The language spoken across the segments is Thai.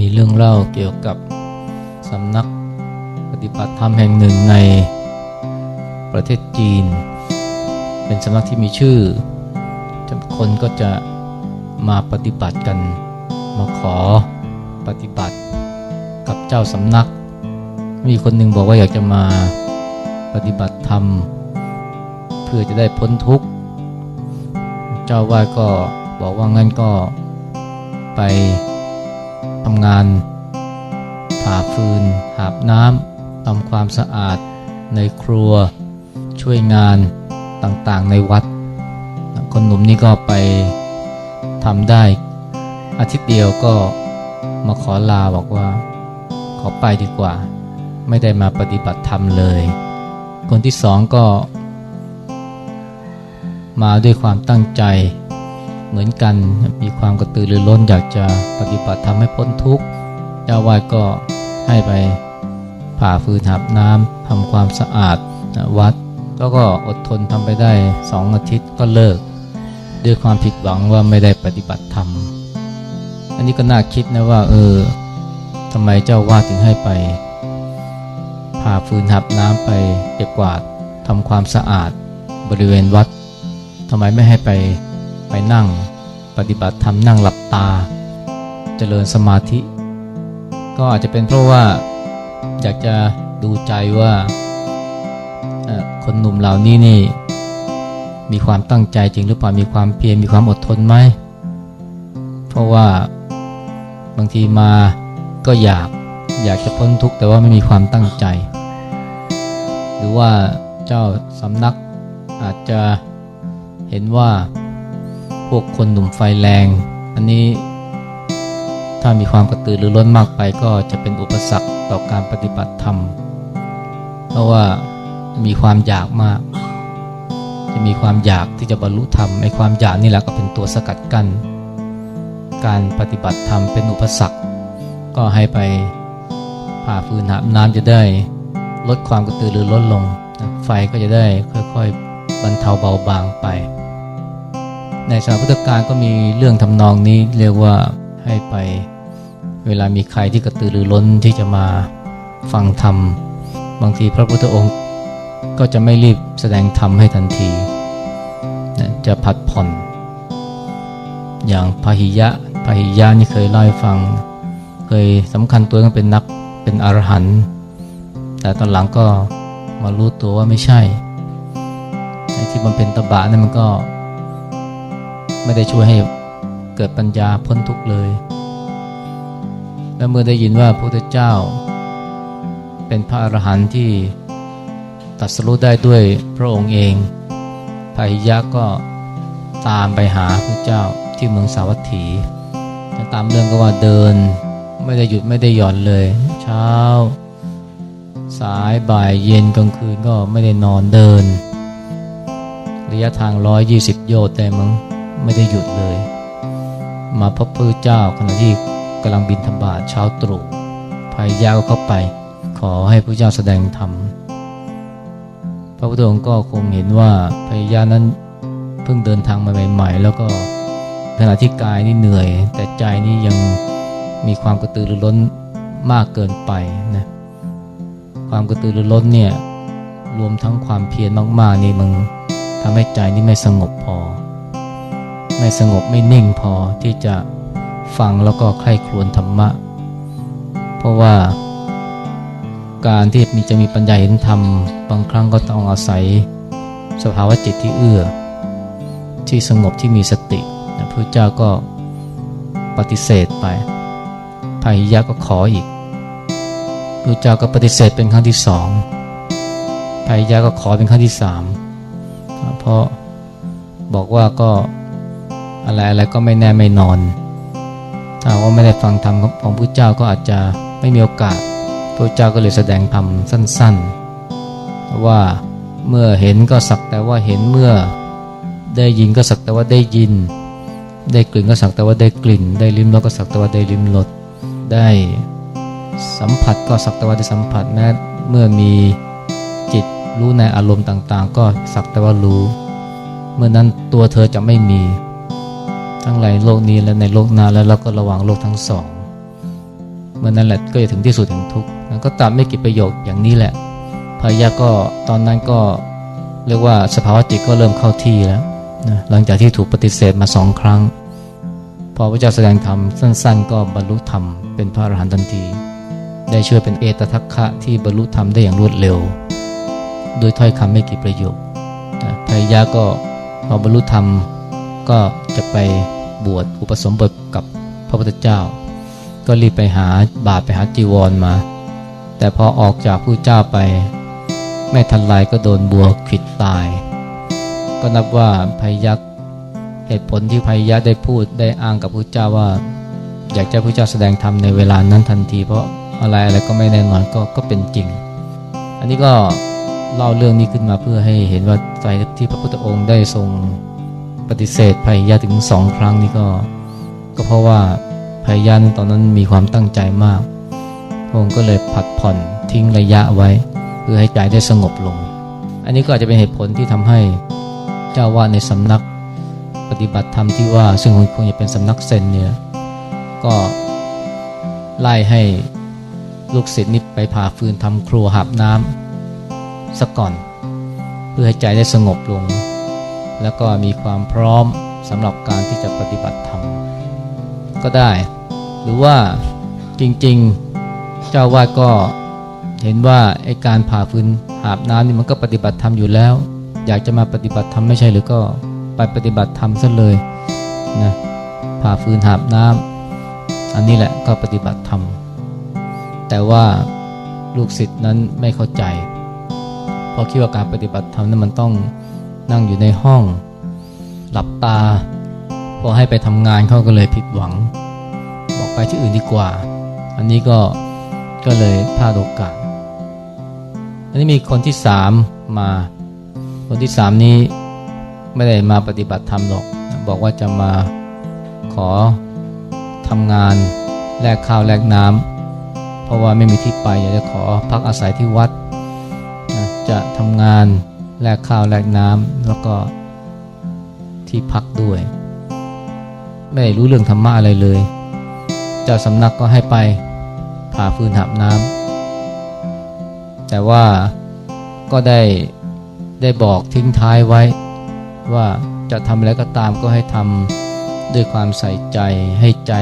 มีเรื่องเล่าเกี่ยวกับสำนักปฏิบัติธรรมแห่งหนึ่งในประเทศจีน เป็นสำนักที่มีชื่อคนก็จะมาปฏิบัติกัน มาขอปฏิบัติกับเจ้าสำนัก มีคนหนึ่งบอกว่าอยากจะมาปฏิบัติธรรม เพื่อจะได้พ้นทุกข์ เจ้าวาดก็บอกว่างั้นก็ไป ทำงานผ่าฟืน หาบน้ำทำความสะอาดในครัว ช่วยงานต่างๆในวัด คนหนุ่มนี่ก็ไปทำได้อาทิตย์เดียวก็มาขอลาบอกว่า ขอไปดีกว่า ไม่ได้มาปฏิบัติธรรมเลย คนที่สองก็ มาด้วยความตั้งใจ เหมือนกันมีความกระตือรือร้นอยากจะปฏิบัติทำให้พ้นทุกข์เจ้าวาดก็ให้ไปผ่าฟืนหับน้ำทำความสะอาดวัด แล้วก็อดทนทำไปได้สองอาทิตย์ก็เลิก ด้วยความผิดหวังว่าไม่ได้ปฏิบัติธรรม อันนี้ก็น่าคิดนะว่าเออทำไมเจ้าวาดถึงให้ไปผ่าฟืนหับน้ำไปเก็บกวาดทำความสะอาดบริเวณวัดทำไมไม่ให้ไป ไปนั่งปฏิบัติธรรมนั่งหลับตา เจริญสมาธิ ก็อาจจะเป็นเพราะว่าอยากจะดูใจว่าคนหนุ่มเหล่านี้นี่มีความตั้งใจจริงหรือเปล่ามีความเพียรมีความอดทนไหมเพราะว่าบางทีมาก็อยากอยากจะพ้นทุกข์แต่ว่าไม่มีความตั้งใจ หรือว่าเจ้าสำนักอาจจะเห็นว่า พวกคนหนุ่มไฟแรง อันนี้ถ้ามีความกระตือรือร้นมากไปก็จะเป็นอุปสรรคต่อการปฏิบัติธรรม เพราะว่ามีความอยากมาก จะมีความอยากที่จะบรรลุธรรมไอ้ความอยากนี่แหละก็เป็นตัวสกัดกัน้นการปฏิบัติธรรมเป็นอุปสรรค ก็ให้ไปผ่าฟืนหาน้ำจะได้ลดความกระตือรือร้นลง ไฟก็จะได้ค่อยๆบรรเทาเบาบางไป ในสมัยพุทธกาลก็มีเรื่องทำนองนี้เรียกว่าให้ไปเวลามีใครที่กระตือรือร้นที่จะมาฟังธรรม บางทีพระพุทธองค์ก็จะไม่รีบแสดงธรรมให้ทันทีนะจะพัดผ่อน อย่างพาหิยะพาหิยะนี่เคยเล่าให้ฟัง เคยสำคัญตัวเองเป็นนักเป็นอรหันต์แต่ตอนหลังก็มารู้ตัวว่าไม่ใช่ที่บำเพ็ญตบะนั่นมันก็ ไม่ได้ช่วยให้เกิดปัญญาพ้นทุกข์เลย และเมื่อได้ยินว่าพระพุทธเจ้า เป็นพระอรหันต์ที่ตัดสรุได้ด้วยพระองค์เองพาหิยะก็ตามไปหาพระเจ้าที่เมืองสาวัตถี ตามเรื่องก็ว่าเดิน ไม่ได้หยุดไม่ได้หย่อนเลย เช้า สายบ่ายเย็นกลางคืนก็ไม่ได้นอนเดิน ระยะทาง 120 โยชน์แต่มั้ง ไม่ได้หยุดเลย มาพบพระเจ้าขณะที่กำลังบินธบาตเช้าตรู่พายยาเข้าไป ขอให้พระเจ้าแสดงธรรมพระพุทธองค์ก็คงเห็นว่าพายานั้นเพิ่งเดินทางมาใหม่ ๆ แล้วก็ขณะที่กายนี่เหนื่อย แต่ใจนี่ยังมีความกระตือรือร้นมากเกินไปนะความกระตือรือร้นเนี่ยรวมทั้งความเพียรมากๆนี่มันทำให้ใจนี่ไม่สงบพอ ไม่สงบไม่นิ่งพอที่จะฟังแล้วก็ใคร่ครวญธรรมะ เพราะว่าการที่มีจะมีปัญญาเห็นธรรม บางครั้งก็ต้องอาศัยสภาวะจิตที่เอื้อ ที่สงบที่มีสติพระเจ้าก็ปฏิเสธไปพาหิยะก็ขออีกพระเจ้าก็ปฏิเสธเป็นครั้งที่สองพาหิยะก็ขอเป็นครั้งที่สามเพราะบอกว่าก็ อะไรอะไรก็ไม่แน่ไม่นอน ถ้าว่าไม่ได้ฟังธรรมของพระเจ้าก็อาจจะไม่มีโอกาสพระเจ้าก็เลยแสดงธรรมสั้นๆ ว่าเมื่อเห็นก็สักแต่ว่าเห็นเมื่อได้ยินก็สักแต่ว่าได้ยิน ได้กลิ่นก็สักแต่ว่าได้กลิ่น ได้ลิ้มรสก็สักแต่ว่าได้ลิ้มรสได้สัมผัสก็สักแต่ว่าได้สัมผัสแม้เมื่อมีจิตรู้ในอารมณ์ต่างๆ ก็สักแต่ว่ารู้ เมื่อนั้นตัวเธอจะไม่มี ทั้งในโลกนี้และในโลกหน้าแล้วเราก็ระวังโลกทั้งสองเมื่อนั้นแหละก็จะถึงที่สุดแห่งทุกข์มันก็ตามไม่กี่ประโยคอย่างนี้แหละพายะก็ตอนนั้นก็เรียกว่าสภาวะจิตก็เริ่มเข้าที่แล้วนะหลังจากที่ถูกปฏิเสธมาสองครั้ง พอพระเจ้าแสดงธรรมสั้น ๆ ก็บรรลุธรรมเป็นพระอรหันต์ทันที ได้ช่วยเป็นเอตทัคคะที่บรรลุธรรมได้อย่างรวดเร็ว โดยถ้อยคำไม่กี่ประโยคนะพายะก็พอบรรลุธรรม ก็จะไปบวชอุปสมบทกับพระพุทธเจ้า ก็รีบไปหาบาทไปหาจีวรมา แต่พอออกจากผู้เจ้าไป ไม่ทันไรก็โดนบัวขิดตาย ก็นับว่าพยักเหตุผลที่พยักได้พูดได้อ้างกับผู้เจ้าว่า อยากจะพระเจ้าแสดงธรรมในเวลานั้นทันที เพราะอะไรอะไรก็ไม่แน่นอนก็ก็เป็นจริง อันนี้ก็เล่าเรื่องนี้ขึ้นมาเพื่อให้เห็นว่าใจที่พระพุทธองค์ได้ทรง ปฏิเสธพยักถึงสองครั้งนี้ก็ ก็เพราะว่าพยันตอนนั้นมีความตั้งใจมากพระองค์ก็เลยผัดผ่อนทิ้งระยะไว้ เพื่อให้ใจได้สงบลง อันนี้ก็อาจจะเป็นเหตุผลที่ทำให้เจ้าวาดในสำนักปฏิบัติธรรมที่ว่าซึ่งคงจะเป็นสำนักเซนเนี่ยก็ไล่ให้ลูกศิษย์นี่ไปผ่าฟืนทำครัวหับน้ำซะก่อน เพื่อให้ใจได้สงบลง แล้วก็มีความพร้อมสำหรับการที่จะปฏิบัติธรรมก็ได้ หรือว่าจริงๆเจ้าวาดก็เห็นว่าไอการผ่าฟืนหาบน้ำนี่มันก็ปฏิบัติธรรมอยู่แล้ว อยากจะมาปฏิบัติธรรมไม่ใช่หรือก็ไปปฏิบัติธรรมซะเลยนะผ่าฟืนหาบน้ำอันนี้แหละก็ปฏิบัติธรรมแต่ว่าลูกศิษย์นั้นไม่เข้าใจ เพราะคิดว่าการปฏิบัติธรรมนั้นมันต้อง นั่งอยู่ในห้อง หลับตา พอให้ไปทำงานเขาก็เลยผิดหวัง บอกไปที่อื่นดีกว่า อันนี้ก็ก็เลยพลาดโอกาส อันนี้มีคนที่สามมา คนที่สามนี้ไม่ได้มาปฏิบัติธรรมหรอก บอกว่าจะมาขอทำงานแลกข้าวแลกน้ำเพราะว่าไม่มีที่ไปอยากจะขอพักอาศัยที่วัดนะจะทำงาน แลกข้าวแลกน้ำแล้วก็ที่พักด้วย ไม่รู้เรื่องธรรมะอะไรเลย เจ้าสำนักก็ให้ไปผ่าฟืนหับน้ำแต่ว่าก็ได้ได้บอกทิ้งท้ายไว้ ว่าจะทำอะไรก็ตามก็ให้ทำด้วยความใส่ใจให้ใจ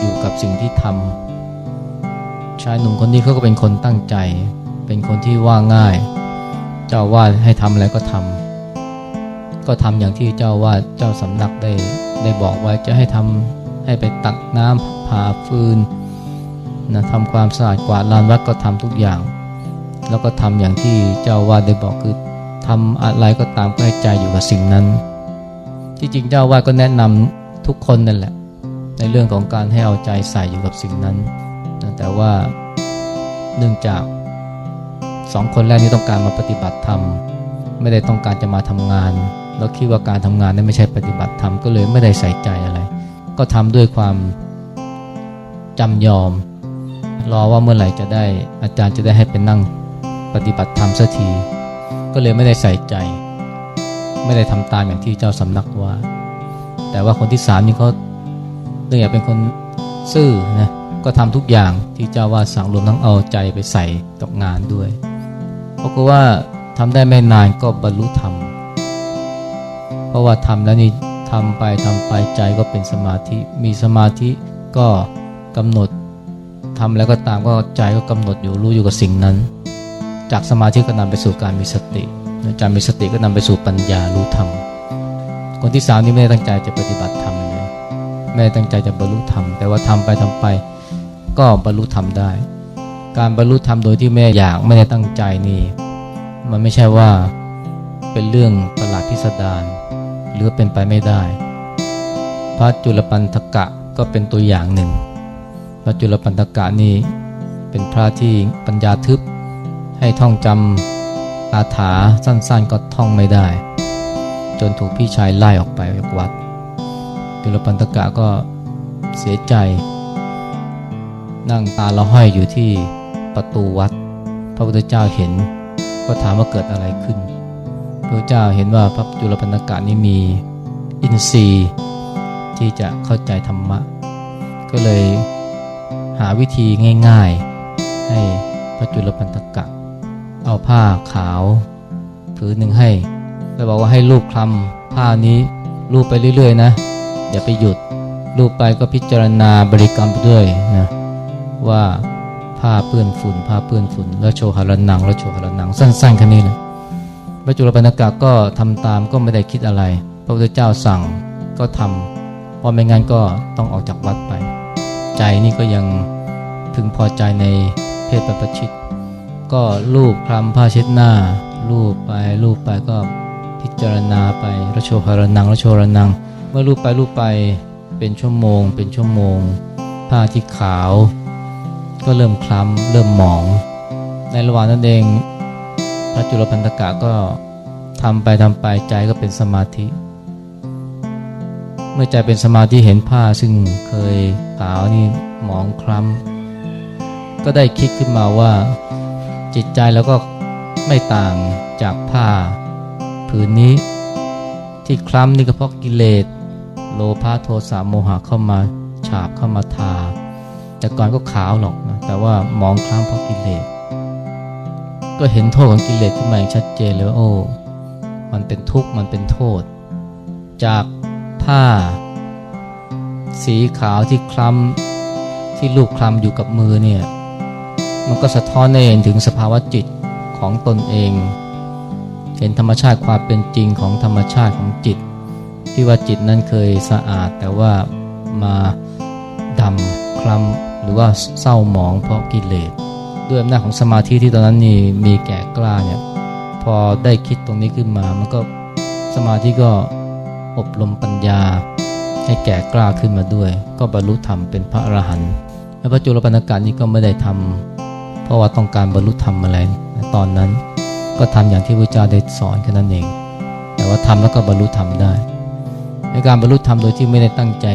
อยู่กับสิ่งที่ทำชายหนุ่มคนนี้เขาก็เป็นคนตั้งใจ เป็นคนที่ว่าง่าย เจ้าว่าให้ทำอะไรก็ทำก็ทำอย่างที่เจ้าว่าเจ้าสำนักได้ได้บอกไว้จะให้ทำให้ไปตักน้ำผ่าฟืนนะทำความสะอาดกวาดลานวัดก็ทำทุกอย่าง แล้วก็ทำอย่างที่เจ้าว่าได้บอกคือทำอะไรก็ตามก็ให้ใจอยู่กับสิ่งนั้น ที่จริงเจ้าว่าก็แนะนำทุกคนนั่นแหละ ในเรื่องของการให้เอาใจใส่อยู่กับสิ่งนั้น แต่ว่าเนื่องจาก สองคนแรกนี้ต้องการมาปฏิบัติธรรม ไม่ได้ต้องการจะมาทำงาน แล้วคิดว่าการทำงานนั้นไม่ใช่ปฏิบัติธรรมก็เลยไม่ได้ใส่ใจอะไร ก็ทำด้วยความจำยอม รอว่าเมื่อไหร่จะได้อาจารย์จะได้ให้เป็นนั่งปฏิบัติธรรมสักที ก็เลยไม่ได้ใส่ใจ ไม่ได้ทำตามอย่างที่เจ้าสำนักว่า แต่ว่าคนที่สามนี่เขาเนื่องจากเป็นคนซื่อนะก็ทำทุกอย่างที่เจ้าว่าสั่งรวมทั้งเอาใจไปใส่กับงานด้วย เพราะว่าทำได้ไม่นานก็บรรลุธรรม เพราะว่าทำแล้วนี่ทำไปทำไปใจก็เป็นสมาธิ มีสมาธิก็กำหนดทำแล้วก็ตามก็ใจก็กำหนดอยู่รู้อยู่กับสิ่งนั้น จากสมาธิก็นำไปสู่การมีสติจากมีสติก็นำไปสู่ปัญญารู้ธรรม คนที่สามนี่ไม่ได้ตั้งใจจะปฏิบัติธรรมเลยไม่ได้ตั้งใจจะบรรลุธรรม แต่ว่าทำไปทำไปก็บรรลุธรรมได้ การบรรลุธรรมโดยที่ไม่อยากไม่ได้ตั้งใจนี่ มันไม่ใช่ว่าเป็นเรื่องประหลาดพิสดารหรือเป็นไปไม่ได้ พระจุลปันธกะก็เป็นตัวอย่างหนึ่ง พระจุลปันธกะนี่เป็นพระที่ปัญญาทึบ ให้ท่องจำคาถาสั้นๆก็ท่องไม่ได้ จนถูกพี่ชายไล่ออกไปจากวัด จุลปันธกะก็เสียใจ นั่งตาละห้อยอยู่ที่ ประตูวัด พระพุทธเจ้าเห็น ก็ถามว่าเกิดอะไรขึ้น พระเจ้าเห็นว่าพระจุลปันกะนี้มีอินทรีย์ที่จะเข้าใจธรรมะ ก็เลยหาวิธีง่ายๆ ให้พระจุลปันกะ เอาผ้าขาวผืนหนึ่งให้แล้วบอกว่าให้ลูบคลำผ้านี้ลูบไปเรื่อยๆนะอย่าไปหยุดลูบไปก็พิจารณาบริกรรมไปด้วยนะว่า ผ้าเปื้อนฝุ่นผ้าเปื้อนฝุ่นแล้วโชหารนังแล้วโชหารนังสั้นๆแค่นี้เลยพระจุลปันกะก็ทำตามก็ไม่ได้คิดอะไร พระพุทธเจ้าสั่งก็ทำเพราะไม่งั้นก็ต้องออกจากวัดไป ใจนี่ก็ยังพึงพอใจในเพศประชิต ก็ลูบคลำผ้าเช็ดหน้าลูบไปลูบไปก็พิจารณาไประโชหารนังระโชหารนังเมื่อลูบไปลูบไปเป็นชั่วโมง เป็นชั่วโมง ผ้าที่ขาว ก็เริ่มคล้ำเริ่มหมอง ในระหว่างนั้นเอง พระจุลพันธกะก็ทำไปทำไปใจก็เป็นสมาธิ เมื่อใจเป็นสมาธิเห็นผ้าซึ่งเคยขาวนี่หมองคล้ำก็ได้คิดขึ้นมาว่า จิตใจแล้วก็ไม่ต่างจากผ้าผืนนี้ ที่คล้ำนี่ก็เพราะกิเลสโลภะโทสะโมหะเข้ามาฉาบเข้ามาทา แต่ก่อนก็ขาวหรอก แต่ว่าหมองคล้ำเพราะกิเลส ก็เห็นโทษของกิเลสขึ้นมาอย่างชัดเจนเลยว่าโอ้มันเป็นทุกข์มันเป็นโทษ จากผ้า สีขาวที่คล้ำที่ลูกคล้ำอยู่กับมือเนี่ยมันก็สะท้อนให้เห็นถึงสภาวะจิตของตนเอง เห็นธรรมชาติความเป็นจริงของธรรมชาติของจิต ที่ว่าจิตนั้นเคยสะอาดแต่ว่ามาดำ คล้ำหรือว่าเศร้าหมองเพราะกิเลสด้วยอำนาจของสมาธิที่ตอนนั้นนี่มีแก่กล้าเนี่ยพอได้คิดตรงนี้ขึ้นมา มันก็สมาธิก็อบรมปัญญา ให้แก่กล้าขึ้นมาด้วย ก็บรรลุธรรมเป็นพระอรหันต์แล้วพระจุลปันกานี้ก็ไม่ได้ทำเพราะว่าต้องการบรรลุธรรมอะไรตอนนั้น ก็ทำอย่างที่พระเจ้าได้สอนแค่นั้นเอง แต่ว่าทำแล้วก็บรรลุธรรมได้ในการบรรลุธรรมโดยที่ไม่ได้ตั้งใจ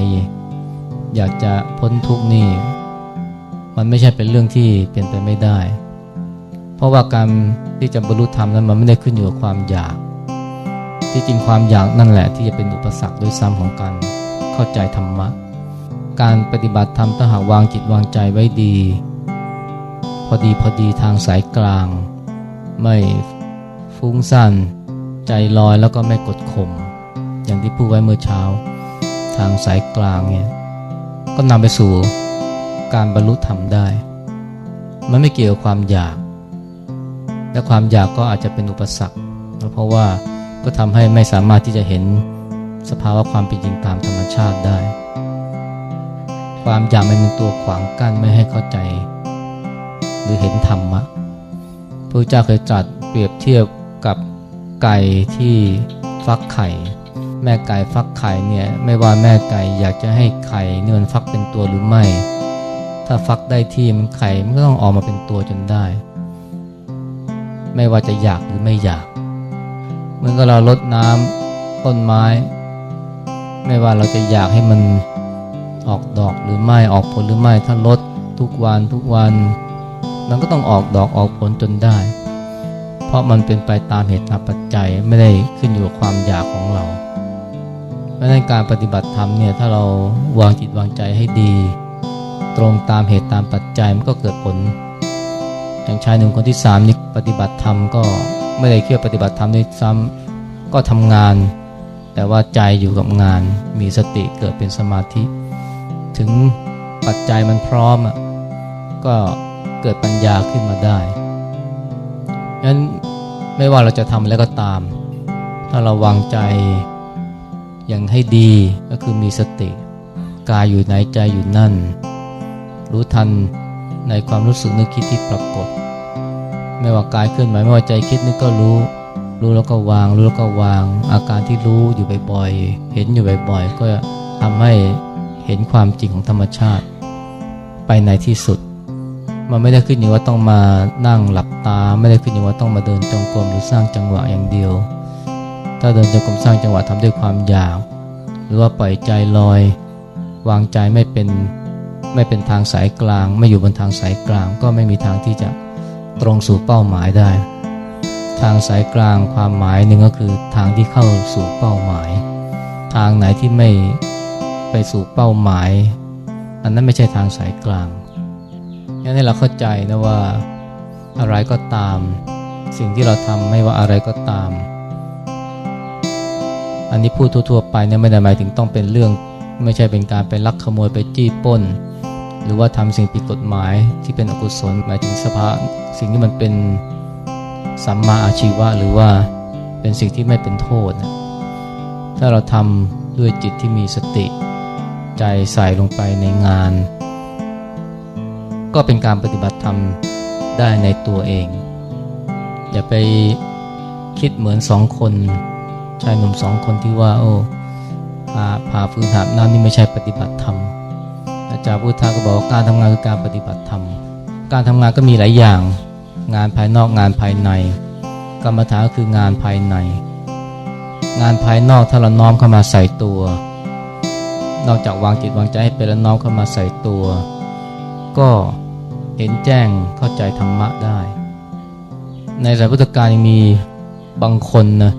อยากจะพ้นทุกนี่ มันไม่ใช่เป็นเรื่องที่เป็นไปไม่ได้ เพราะว่าการที่จะบรรลุธรรมนั้นมันไม่ได้ขึ้นอยู่กับความอยาก ที่จริงความอยากนั่นแหละที่จะเป็นอุปสรรคด้วยซ้ำของการเข้าใจธรรมะ การปฏิบัติธรรมถ้าหากวางจิตวางใจไว้ดี พอดีพอดีทางสายกลาง ไม่ฟุ้งซ่านใจลอยแล้วก็ไม่กดข่มอย่างที่พูดไว้เมื่อเช้า ทางสายกลางเนี่ย ก็นำไปสู่การบรรลุธรรมได้ มันไม่เกี่ยวกับความอยาก และความอยากก็อาจจะเป็นอุปสรรค เพราะว่าก็ทำให้ไม่สามารถที่จะเห็นสภาวะความเป็นจริงตามธรรมชาติได้ ความอยากมันเป็นตัวขวางกั้นไม่ให้เข้าใจ หรือเห็นธรรมะพระเจ้าเคยจัดเปรียบเทียบกับไก่ที่ฟักไข่ แม่ไก่ฟักไข่เนี่ยไม่ว่าแม่ไก่อยากจะให้ไข่เนี่ยมันฟักเป็นตัวหรือไม่ ถ้าฟักได้ที่มันไข่มันก็ต้องออกมาเป็นตัวจนได้ ไม่ว่าจะอยากหรือไม่อยากเหมือนกับเราลดน้ำต้นไม้ ไม่ว่าเราจะอยากให้มันออกดอกหรือไม่ออกผลหรือไม่ถ้าลดทุกวันทุกวัน มันก็ต้องออกดอกออกผลจนได้ เพราะมันเป็นไปตามเหตุตามปัจจัยไม่ได้ขึ้นอยู่กับความอยากของเรา ราะฉะนั้นการปฏิบัติธรรมเนี่ยถ้าเราวางจิตวางใจให้ดี ตรงตามเหตุตามปัจจัยมันก็เกิดผล อย่างชายหนุ่มคนที่สามนี่ปฏิบัติธรรมก็ไม่ได้เคี่ยวปฏิบัติธรรมด้วยซ้ำก็ทำงาน แต่ว่าใจอยู่กับงาน มีสติเกิดเป็นสมาธิ ถึงปัจจัยมันพร้อมอะก็เกิดปัญญาขึ้นมาได้งั้นไม่ว่าเราจะทำอะไรก็ตาม ถ้าเราวางใจ อย่างให้ดีก็คือมีสติกายอยู่ไหนใจอยู่นั่น รู้ทันในความรู้สึกนึกคิดที่ปรากฏ ไม่ว่ากายเคลื่อนไหวไม่ว่าใจคิดนึกก็รู้ รู้แล้วก็วาง รู้แล้วก็วาง อาการที่รู้อยู่บ่อยๆ เห็นอยู่บ่อยๆ ก็ทำให้เห็นความจริงของธรรมชาติ ไปในที่สุด มันไม่ได้ขึ้นอยู่ว่าต้องมานั่งหลับตา ไม่ได้ขึ้นอยู่ว่าต้องมาเดินจงกรมหรือสร้างจังหวะอย่างเดียว ถ้าเดินจงกรมสร้างจังหวะทำด้วยความอยาก หรือว่าปล่อยใจลอย วางใจไม่เป็นไม่เป็นทางสายกลาง ไม่อยู่บนทางสายกลาง ก็ไม่มีทางที่จะตรงสู่เป้าหมายได้ ทางสายกลางความหมายหนึ่งก็คือทางที่เข้าสู่เป้าหมาย ทางไหนที่ไม่ไปสู่เป้าหมาย อันนั้นไม่ใช่ทางสายกลางงั้นให้เราเข้าใจนะว่าอะไรก็ตาม สิ่งที่เราทำไม่ว่าอะไรก็ตาม อันนี้พูดทั่วๆไปเนี่ยไม่ได้หมายถึงต้องเป็นเรื่อง ไม่ใช่เป็นการไปลักขโมยไปจี้ป้น หรือว่าทำสิ่งผิดกฎหมายที่เป็นอกุศลหมายถึงสภาสิ่งที่มันเป็นสัมมาอาชีวะหรือว่าเป็นสิ่งที่ไม่เป็นโทษนะถ้าเราทำด้วยจิตที่มีสติ ใจใส่ลงไปในงาน ก็เป็นการปฏิบัติธรรมได้ในตัวเอง อย่าไปคิดเหมือนสองคน ชายหนุ่มสองคนที่ว่าโอ้พาพาฟื้นหาบน้ำนี่ไม่ใช่ปฏิบัติธรรมอาจารย์พุทธาก็บอกการทำงานคือการปฏิบัติธรรม การทำงานก็มีหลายอย่าง งานภายนอกงานภายใน กรรมฐานก็คืองานภายใน งานภายนอกถ้าเราน้อมเข้ามาใส่ตัว นอกจากวางจิตวางใจให้เป็นแล้วน้อมเข้ามาใส่ตัว ก็เห็นแจ้งเข้าใจธรรมะได้ ในสายพุทธการยังมีบางคนนะ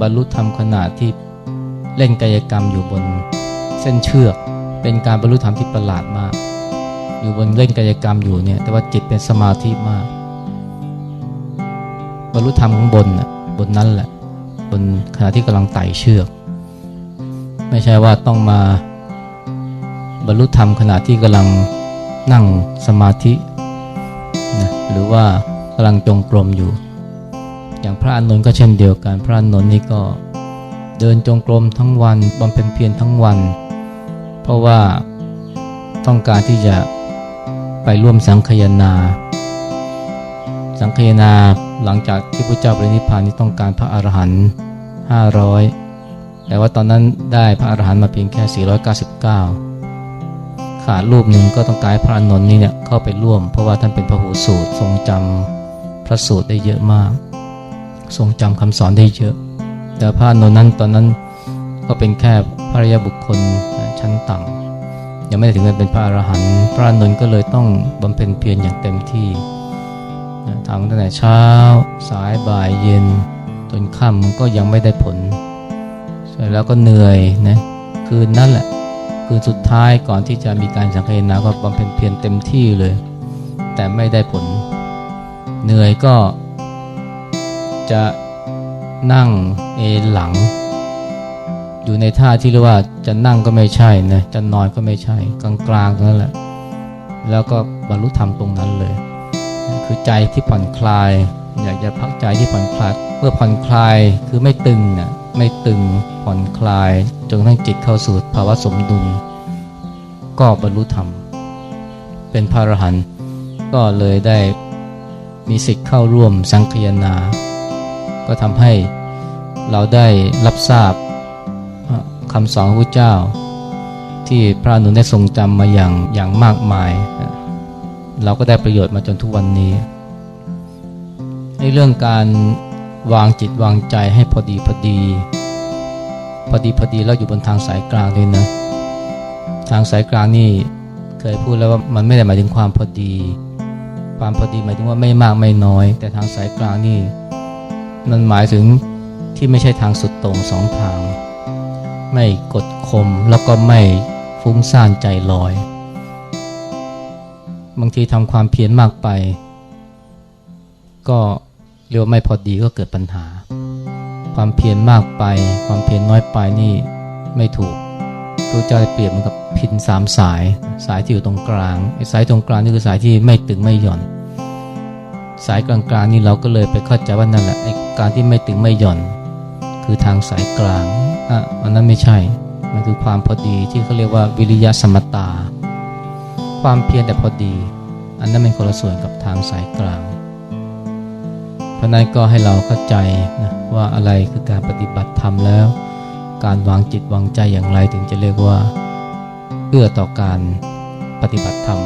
บรรลุธรรมขณะที่เล่นกายกรรมอยู่บนเส้นเชือก เป็นการบรรลุธรรมที่ประหลาดมาก อยู่บนเล่นกายกรรมอยู่เนี่ยแต่ว่าจิตเป็นสมาธิมาก บรรลุธรรมข้างบนน่ะบนนั้นแหละ บนขณะที่กำลังไต่เชือก ไม่ใช่ว่าต้องมาบรรลุธรรมขณะที่กำลังนั่งสมาธินะหรือว่ากำลังจงกรมอยู่ อย่างพระอานนท์ก็เช่นเดียวกัน พระอานนท์นี่ก็เดินจงกรมทั้งวันบำเพ็ญเพียรทั้งวัน เพราะว่าต้องการที่จะไปร่วมสังคายนา สังคายนาหลังจากที่พระเจ้าปรินิพพานนี่ต้องการพระอรหันต์500แต่ว่าตอนนั้นได้พระอรหันต์มาเพียงแค่ 499 ขาดรูปหนึ่งก็ต้องการพระอานนท์นี่เนี่ยเข้าไปร่วม เพราะว่าท่านเป็นพระหูสูตรทรงจำพระสูตรได้เยอะมาก ทรงจำคำสอนได้เยอะ แต่พระนนท์นั้นตอนนั้นก็เป็นแค่พระยาบุคคลชั้นต่ำยังไม่ได้ถึงกับเป็นพระอรหันต์พระนนท์ก็เลยต้องบำเพ็ญเพียรอย่างเต็มที่ทำตั้งแต่เช้า สายบ่ายเย็นจนค่ำมันก็ยังไม่ได้ผลเสร็จแล้วก็เหนื่อยนะคืนนั่นแหละคืนสุดท้ายก่อนที่จะมีการสังเกตนาก็บำเพ็ญเพียรเต็มที่เลย แต่ไม่ได้ผล เหนื่อยก็ จะนั่งเอหลัง อยู่ในท่าที่เรียกว่าจะนั่งก็ไม่ใช่นะจะนอนก็ไม่ใช่ กลางๆตรงนั้นแหละ แล้วก็บรรลุธรรมตรงนั้นเลย คือใจที่ผ่อนคลาย อยากจะพักใจที่ผ่อนคลายเพื่อผ่อนคลายคือไม่ตึงนะไม่ตึงผ่อนคลายจนทั่งจิตเข้าสู่ภาวะสมดุล ก็บรรลุธรรม เป็นพระอรหันต์ก็เลยได้มีสิทธิ์เข้าร่วมสังคยนา ก็ทำให้เราได้รับทราบคำสอนพระเจ้า ที่พระอนุนได้ทรงจำมาอย่างอย่างมากมาย เราก็ได้ประโยชน์มาจนทุกวันนี้ในเรื่องการวางจิตวางใจให้พอดีพอดี พอดีพอดีแล้วอยู่บนทางสายกลางด้วยนะ ทางสายกลางนี่เคยพูดแล้วว่ามันไม่ได้หมายถึงความพอดี ความพอดีหมายถึงว่าไม่มากไม่น้อย แต่ทางสายกลางนี่ มันหมายถึงที่ไม่ใช่ทางสุดต่งสองทาง ไม่กดข่มแล้วก็ไม่ฟุ้งซ่านใจลอย บางทีทำความเพียรมากไป ก็เรียกว่าไม่พอดีก็เกิดปัญหา ความเพียรมากไป ความเพียรน้อยไปนี่ไม่ถูกพระเจ้าเปรียบเหมือนกับพินสามสาย สายที่อยู่ตรงกลางไอ้สายตรงกลางนี่คือสายที่ไม่ตึงไม่หย่อน สายกลางๆนี่เราก็เลยไปเข้าใจว่านั่นแหละการที่ไม่ตึงไม่หย่อน คือทางสายกลางอะอันนั้นไม่ใช่ มันคือความพอดีที่เขาเรียกว่าวิริยะสมตา ความเพียรแต่พอดี อันนั้นเป็นคนละส่วนกับทางสายกลาง เพราะนั้นก็ให้เราเข้าใจนะว่าอะไรคือการปฏิบัติธรรมแล้ว การวางจิตวางใจอย่างไรถึงจะเรียกว่าเอื้อต่อการปฏิบัติธรรม